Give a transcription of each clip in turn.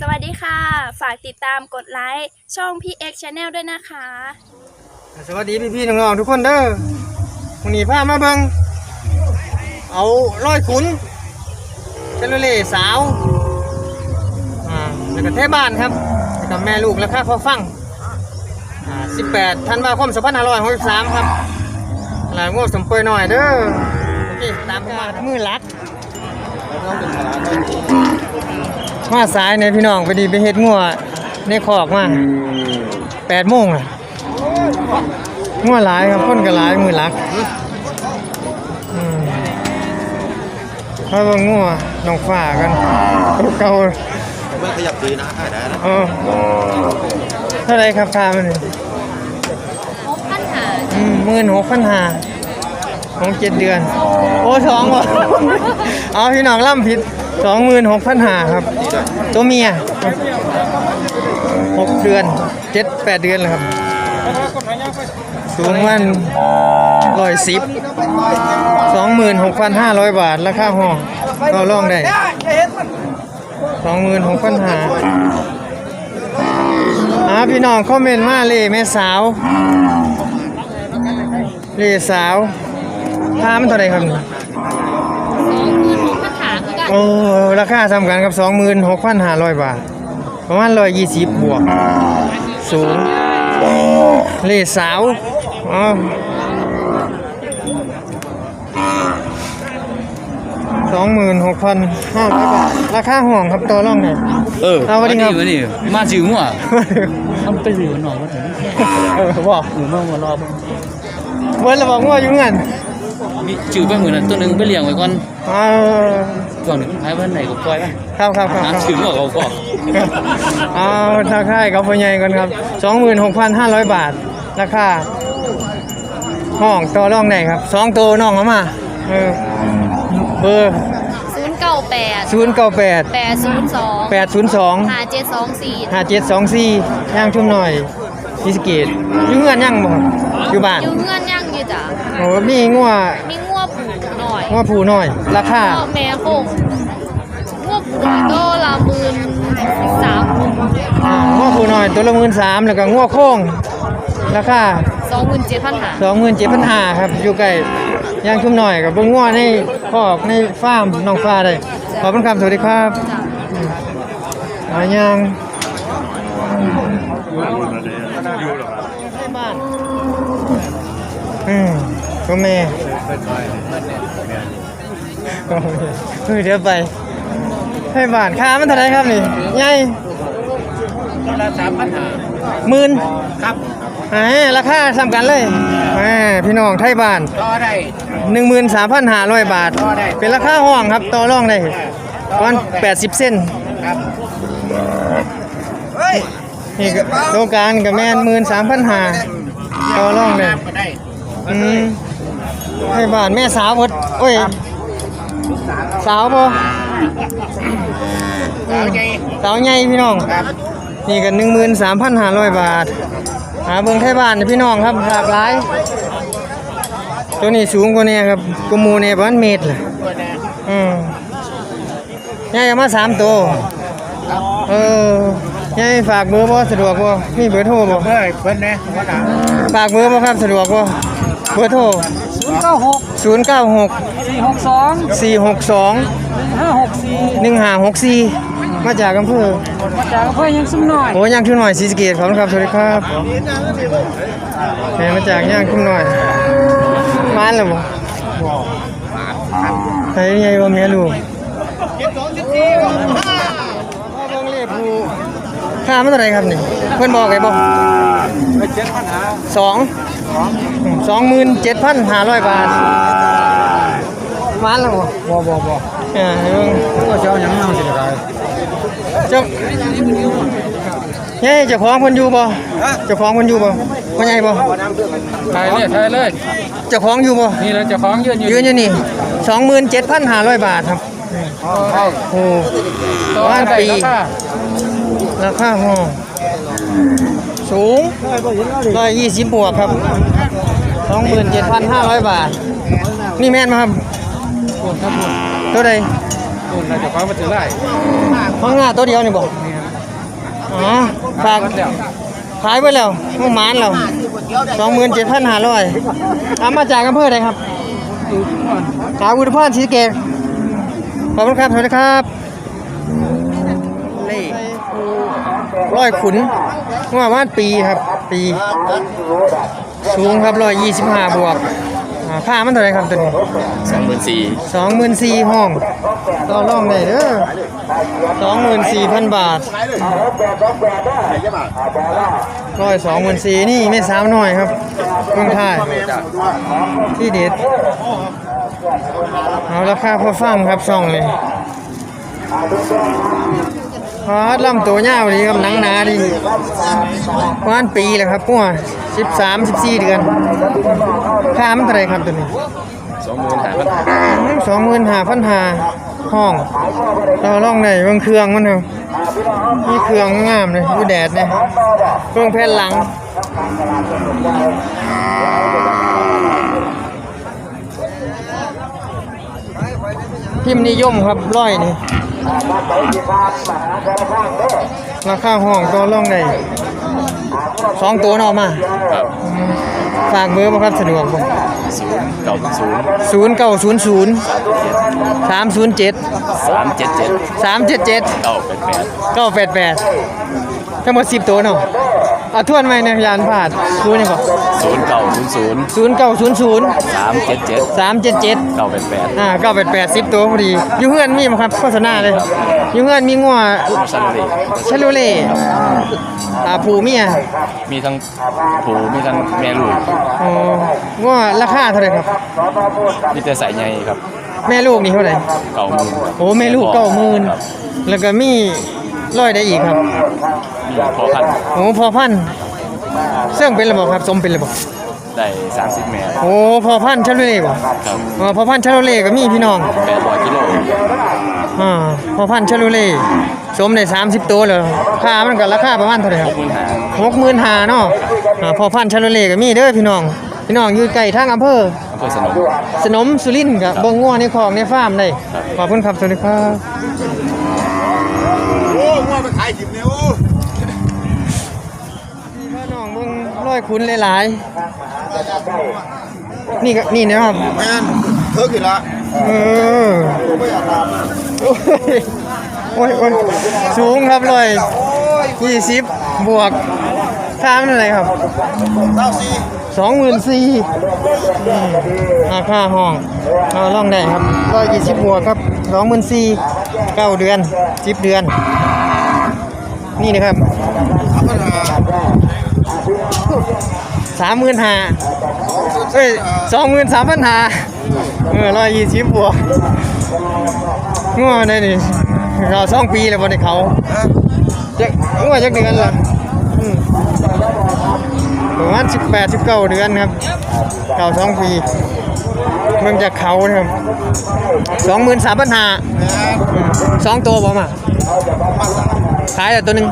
สวัสดีค่ะ ฝากติดตามกดไลค์ช่อง PX Channel ด้วยนะคะ สวัสดีพี่พี่ๆน้องๆทุกคนเด้อวันนี้พามาเบิงเอาร้อยขุนเจลเล่สาวอ่าแล้วก็เทบ้านครับแล้วก็แม่ลูกแล้วค่าพอฟังอ่า18ธันวาคม2563ครับหลายงวดสมเปยหน่อยเด้อโอเคตามกันมามือลัก มาสายเนี่ยพี่น้องไปดีไปเฮ็ดงัวในคอกมาแปดโมงอะงัวหลายครับคนก็หลายมือหลักอืมเพราะว่างัวน้องฟ้ากันเก่าเมื่อขยับดีนะขายได้นะๆเออเท่าไรครับค่ามันพบปัญหาอืมหมื่นหกพันห้า ของเจ็ดเดือน โอ้สองวะเอาพี่น้องล่ำผิดสองหมื่นหกพันห้าครับ ตัวเมียหกเดือนเจ็ดแปดเดือนแล้วครับ สูงวันร้อยสิบสองหมื่นหกพันห้าร้อยบาท ราคาห้องก็ล่องได้สองหมื่นหกพันห้าอ่าพี่น้องคอมเมนต์มาเลยแม่สาว เล่สาว พามันเท่าไหรครับนี่ปัญหาคือกันโอ้ราคาสำคัญกับ 26,500 บาท ประมาณ120บวก สูงเล่สาวอ๋อสองหมื่นหกพันห้าร้อยบาท ราคาห่วงครับตัวร่องเนี่ย เออเอาสวัสดีครับ วันนี้มาจื้อหัวมันไปอยู่หนองมาถึงเออบอกหรือมามารอเบิ้ลระบอกว่าอยู่เงิน มีจื้อไปเหมือนนั้นตัวหนึงไปเลี้ยงไว้ก่อนเอาก่อนหายวันไหนก็ปล่อยไปครับครับครับหาครับจื้อหัวเขาก็เอาทักทายกับพ่อใหญ่ก่อนครับ26,500บาทราคาห้องต่อรองได้ครับสองตัวน้องเอามาเออเบอร์ศูนย์เก้าแปด098แปดศูนย์สอง802หาเจ็ดสองสี่5724ย่างชุ่มหน่อยพิสเกตอยู่เงินยังบ่ครับอยู่บ้านอยู่เงื่อนย่างอยู่ จ้ะโอ้มีงัวมีงัวผูกหน่อยงัวผูน้อย ราคาก็แม่คงงัวผูกก็ละหมื่นสามอ่างัวผูน้อย ตัวละ13,000แล้วก็งัวโค้งราคาสองหมื่นเจ็ดพันหาสองหมื่นเจ็ดพันห้าครับ อยู่ใกล้ย่างชุ่มหน่อยกับเบิ้งง้อในคอกในฟาร์มน้องฟ้าได้ขอบคุณครับสวัสดีครับจ้ะอาย่างให้บ้าน อืมก็แม่ก็แม่เฮ้ยเดี๋ยวไป ให้บ้านค่ามันเท่าไหรครับนี่ใหญ่ละสามพันหาหมื่นครับอ่าราคาสำกันเลยอ่าพี่น้องไทยบ้าน ต่อได้หนึ่งหมื่นสามพันห้าร้อยบาท เป็นราคาห้องครับ ต่อรองได้ประมาณแปดสิบเส้นครับนี่ก็โครงการกับแม่นหมื่นสามพันห้าต่อรองได้ก็ได้ อืมให้บ้านแม่สาวหมดโอ้ย สาวบ่อืมสาวใหญ่พี่น้อง นี่ก็หนึ่งหมื่นสามพันห้าร้อยบาท หาเบิ่งไทยบ้านนี่พี่น้องครับหลากหลาย ตัวนี้สูงกว่านี้ครับกูมูเนี่ยประมาณเมตรเลยอืมยายเอามาสามตัวเออยายฝากเบอร์บ่สะดวกบ่มีเบอร์โทรบ่เฮ้ยเพิ่นนะว่าหลังฝากเบอร์บ่ครับสะดวกบ่เบอร์โทรศูนย์เก้าหก096สี่หกสอง462ห้าหกสี่1564 มาจากอำเภอ มาจากอำเพื่อยังซุ้มหน่อยโอ้ย่างทุ่งหน่อยศรีสะเกษขอบคุณครับสวัสดีครับแม่มาจากย่างทุ่งหน่อยมาแล้วบ่ใครใหญ่บ่แม่ลูกพ่อเบิ่งเลขผู้ค่ามันเท่าไหร่ครับนี่เพิ่นบอกไงบ่ เจ็ดพันหาสองสองหมื่นเจ็ดพันห้าร้อยบาทมาแล้วบ่บ่บ่บ่อ่าให้เบิ่งก็เจ้ายังนั่งสิได้เจ้าเฮ้ยเจ้าของเพิ่นอยู่บ่เจ้าของเพิ่นอยู่บ่พ่อใหญ่บ่ถ่ายเลยถ่ายเลยเจ้าของอยู่บ่นี่เราจะฟ้องยืนอยู่ยืนอยู่นี่สองหมื่นเจ็ดพันห้าร้อยบาทครับเข้าโอ้ต่อบ้านได้ปีราคาราคาห้อง สูงร้อยยี่สิบบวกครับสองหมื่นเจ็ดพันห้าร้อยบาท นี่แม่นมาครับครับผมตัวใดคุณนายจะฟ้ามาเจอไรห้องหน้าตัวเดียวนี่บอกอ๋อฝากขายไปแล้วห้องหมานแล้วสองหมื่นเจ็ดพันห้าร้อยเอามาจากอำเภอใดครับขาวอุดรพรศรีสะเกษขอบคุณครับสวัสดีครับเล่ ร้อยขุนว่าว่านปีครับ ปี สูงครับร้อยยี่สิบห้าบวกอ่าค่ามันเท่าไหรครับตัวนี้สองหมื่นสี่สองหมื่นสี่ห้องต่อรองได้เด้อสองหมื่นสี่พันบาทร้อยสองหมื่นสี่นี่ไม่สาวน้อยครับเมืองไทยที่เด็ดเอาราคาพอฟังครับช่องเลย พาดลำตัวยาวดีครับหนังหนาดีประมาณปีแหละครับพวกสิบสามสิบสี่เดือนค่ามันเท่าไหรครับตัวนี้สองหมื่นห้าพันสองหมื่นห้าพันหาห้องเราล่องไหนเบางเครื่องมันเถอะมีเครื่องงามเลยดูแดดเนี่ยเครื่องแผ่นหลังพิมพ์นิยมครับร้อยนี่ ราคาห้องตัวล่องไหนสองตัวเนออกมา ครับฝากเบอร์บ่ครับสะดวกบ่ศูนย์เก้าศูนย์ศูนย์เก้าศูนย์ศูนย์สามศูนย์เจ็ดสามเจ็ดเจ็ดสามเจ็ดเจ็ดเก้าแปดแปดเก้าแปดแปดทั้งหมดสิบตัวเนาะ เอาทวนไหมเนี่ยยานผ่านศูนย์นี่บ่ศูนย์เก้าศูนย์ศูนย์ศูนย์เก้าศูนย์ศูนย์สามเจ็ดเจ็ดสามเจ็ดเจ็ดเก้าแปดแปดอ่าเก้าแปดแปดสิบตัวพอดีอยู่เฮือนมีไหมครับโฆษณาเลยอยู่เฮือนมีงัวมาชันเลยชะลูเล่อ่าผูเมียมีทั้งผูมีทั้งแม่ลูกอ๋องัวราคาเท่าไหร่ครับมีแต่สายใยครับ แม่ลูกนี่เท่าไหร่เก้าหมื่นโอ้แม่ลูกเก้าหมื่นแล้วก็มี ร้อยได้อีกครับมีพอพันโอ้พอพันธุ์เสื่องเป็นระบบครับสมเป็นระบบได้สามสิบแม่โอ้พอพันธุ์ชาโลเล่บ่ครับอ๋อพอพันธุ์ชาโลเล่ก็มีพี่น้องแปดร้อยกิโลอ่าพอพันธุ์ชาโลเล่สมได้30ตัวเลยค่ามันก็ราคาประมาณเท่าไหร่คหรักหมื่นห้าบ65,000เนาะอ่าพอพันธุ์ชาโลเล่ก็มีเด้อพี่น้องพี่น้องอยู่ใกล้ทางอำเภออำเภอสนมสนมสุรินทร์กับเบิ่งงัวในคลองในฟาร์มได้ขอบคุณครับสวัสดีครับโอ้ งัวไปขายสิบนิ้วพี่น้องเบิ่งร้อยคุณหลายๆนี่ก็นี่นะครับแม่นเพิ่งขึ้นละเออโอ้ยโอ้ยโอ้ยสูงครับเลยยี่สิบบวกค่ามันอะไรครับเก้าสี่สองหมื่นสี่ราคาห้องเอาล่องได้ครับร้อยยี่สิบบวกครับสองหมื่นสี่เก้าเดือนสิบเดือน นี่นะครับสามหมื่นห้าเอ้ยสองหมื่นสามพันห้าเออร้อยยี่สิบบวกงัวได้นี่เราสองปีแล้วบนในเขาจะงัวจักเดือนละประมาณสิบแปดสิบเก้าเดือนครับเก่าสองปีเมืองจากเขานะครับสองหมื่นสามพันห้าสองตัวบ่มา ขายแต่ตัวหนึ่ง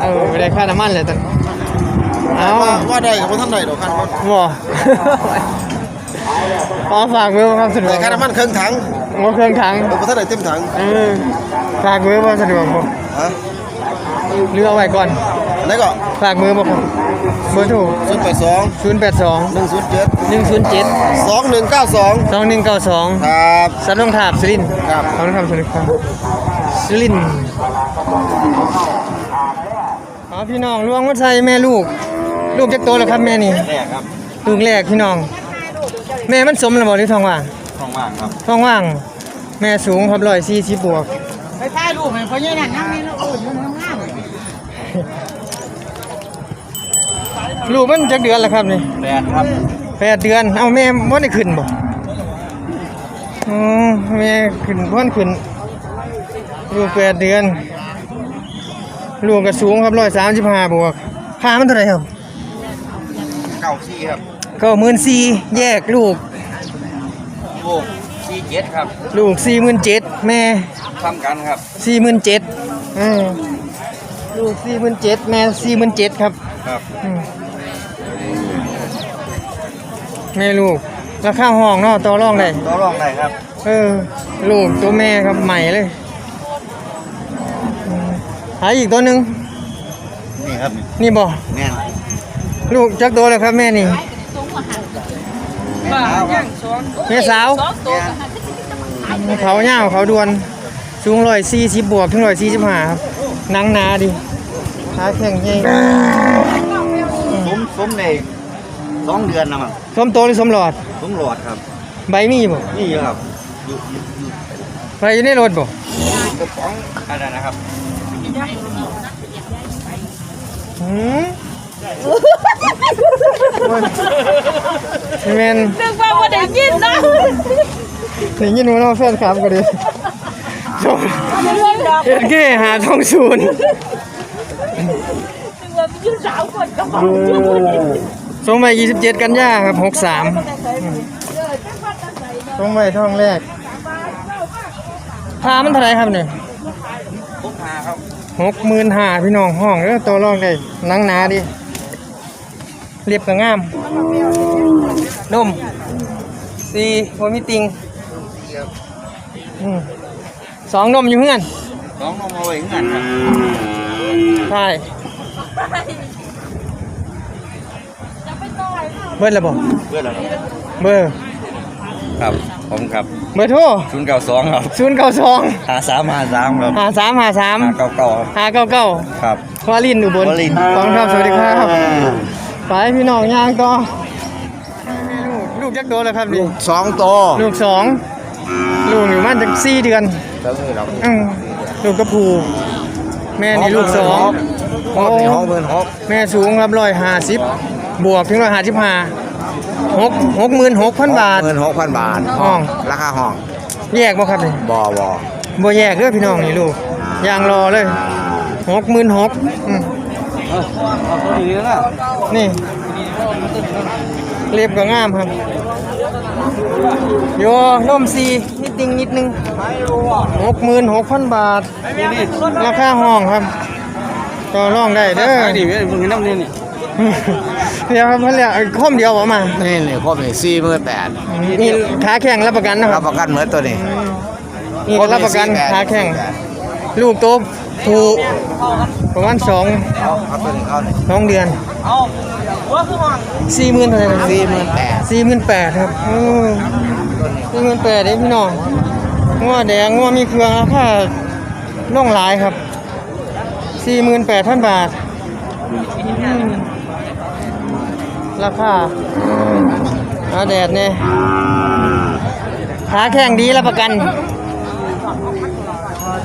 เออไม่ได้ค่าน้ำมันเลยตัวเอาว่าได้กับท่านใดดอกคันมันบ่ขอฝากเบอร์ความสะดวแต่กค่าน้ำมันเครื่องถังงเครื่องถังกับท่านใดเต็มถังเออฝากมือบ่สะดวกบ่ฮะหรือเอาไว้ก่อนอันไหนก็ฝากมือบ่ครับเบอร์โทรศูนย์แปดสอง082หนึ่งศูนย์เจ็ด107สองหนึ่งเก้าสอง2192 ครับสัตว์ลงทาบสุรินทร์ครับขอบคุณครับสวัสดีครับสุรินทร์ อ๋อพี่น้องลวงวัดไทยแม่ลูก ลูกจักโตแล้วครับแม่นี่แรกครับลูกแรกพี่น้อง แม่มันสมแล้วบ่หรือท้องว่างทองว่างครับท้องว่าง แม่สูงครับร้อยสี่สิบบวกไปถ่ายรูปให้เขาเนี่ยนั่งนี่ลูกโอ้ยอยู่ข้างๆลูกมันจักเดือนแล้วครับนี่แรกครับแปดเดือน เอาแม่บ่ได้ขึ้นบ่อ๋อแม่ขึ้นพ่นขึ้นลูกแปดเดือน ลูกก็สูงครับร้อยสามสิบห้าบวกค่ามันเท่าไหร่ครับเก้าสี่ครับก็หมื่นสี่แยกลูกโอ้สี่เจ็ดครับลูกสี่หมื่นเจ็ดแม่ทำกันครับสี่หมื่นเจ็ดลูกสี่หมื่นเจ็ดแม่สี่หมื่นเจ็ดครับครับอืมแม่ลูกราคาห้องเนาะต่อรองได้ต่อรองได้ครับ เออ ลูกตัวแม่ครับใหม่เลยอืม หาอีกตัวหนึ่งนี่ครับนี่บ่แม่นลูกจักตัวเลยครับแม่นี่แม่สาวเขาเงาวเขาดวนสูงร้อยสี่สิบบวกถึงร้อยสี่สิบห้าครับหนังหนาดิขาแข็งใหญ่สมสมในสองเดือนนะมั้งสมโตหรือสมหลอดสมหลอดครับ ใบมีบ่นี่อยู่ครับใบอยู่ในรถบ่กระป๋องอะไรนะครับ หืมแม่นนึกว่าบ่ได้ยินนะได้ยินว่าน้องแฟนครับก็ดีชมเอ็ดเก้หาทองศูนย์นึกว่ามีอยู่สาวคนก็บอกส่งไป27 กันยาครับ 63ส่งไปท่องแรกพามันเท่าไหร่ครับเนี่ยพกพาครับ หกหมื่นห้าพี่น้องห้องแล้วตัวรองได้หนังหนาดิเรียบกับงามนมสีโอมิติงอืมสองนมอยู่เพื่อนสองนมเอาไว้เงินครับใช่เบอร์ละบอกเพื่อนอะไรเบอร์ ครับ ผมครับเบอร์โทรศูนย์เก้าสองครับศูนย์เก้าสองหาสามหาสามครับห้าสามห้าสามหาเก้าเก้าห้าเก้าเก้าครับวาลินอุบลวารินขอบคุณครับสวัสดีครับไปพี่น้องย่างต่อลูกลูกจักโตแล้วครับนี่สองตัวลูกสองลูกอยู่มันจากสี่เดือนแล้วนี่เราอืมลูกกระพูแม่นี่ลูกสองหกหกหมื่นหกแม่สูงครับร้อยห้าสิบบวกถึงร้อยห้าสิบห้า หกหกหมื่นหกพันบาทหมื่นหกพันบาทห้อง ราคาห้องแยกบ่ครับนี่บอบอบ่แยกเด้อพี่น้องนี่ลูกย่างรอเลยหกหมื่นหกอืมเอาตัวนี้นะนี่ เรียบก็งามครับโยนมซีนิดนึงนิดนึงหกหมื่นหกพันบาท ราคาห้องครับ ต่อรองได้เด้อนี่มึงน้ำนี่นี่ เดี๋ยวครับเพื่อนเรียกข้อมเดียวออกมา นี่นี่ครบนี่สี่หมื่นแปดนี่ขาแข็งรับประกันนะครัรับบประกันเหมือนตัวนี้นี่ก็รับประกันขาแข็งลูกโตผูประมาณสองเอาเอาตัวนี้เข้าหน่อยสองเดือนสี่หมื่นเท่าไหร่นะสี่หมื่นแปดสี่หมื่นแปดครับสี่หมื่นแปดเองพี่น้องงัวแดงงัวมีเครื่องราคาล่องหลายครับสี่หมื่นแปดพันบาทอืม ราคาอาแดดเนี่ยขาแข็งดีรับประกัน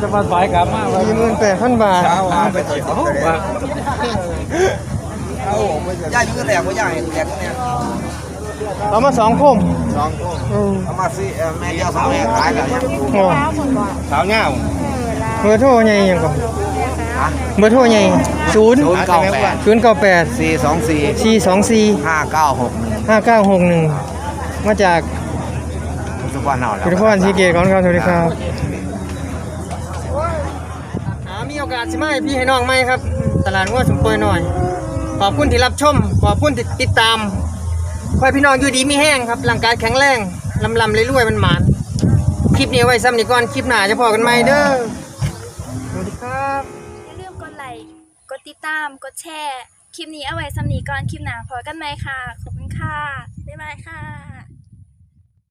จะมาสายกลับมาสี่หมื่นแปดพันบาทเอาไปตัวเขาย่าอยู่แหลกว่าย่าแหลกเนี่ยเอามาสองคมสองตัวอืมเอามาสิแม่เดียวสองแม่ขายกันยังโอ้สาวเงาเบอร์โทรใหญ่ยังก่อน เบอร์โทรใหญ่ศูนย์ศูนย์เก้าแปดศูนย์เก้าแปดสี่สองสี่สี่สองสี่ห้าเก้าหกหนึ่งห้าเก้าหกหนึ่งมาจากทุกวันเอาแล้วพิพิธภัณฑ์ชีเกตของเราสวัสดีครับหามีโอกาสสิมาให้พี่ให้น้องไหมครับ ตลาดงัวสมปวยหน่อย ขอบคุณที่รับชม ขอบคุณที่ติดตามขอให้พี่น้องอยู่ดีมีแห้งครับร่างกายแข็งแรงลำลำรวยๆมันหมานคลิปนี้เอาไว้ซ้ำนี่ก่อน คลิปหน้าจะพอกันไหมเด้อ ตาม กดแชร์ คลิปนี้เอาไว้สำนีก่อน คลิปหน้าพอกันไหมค่ะ ขอบคุณค่ะ บ๊ายบายค่ะ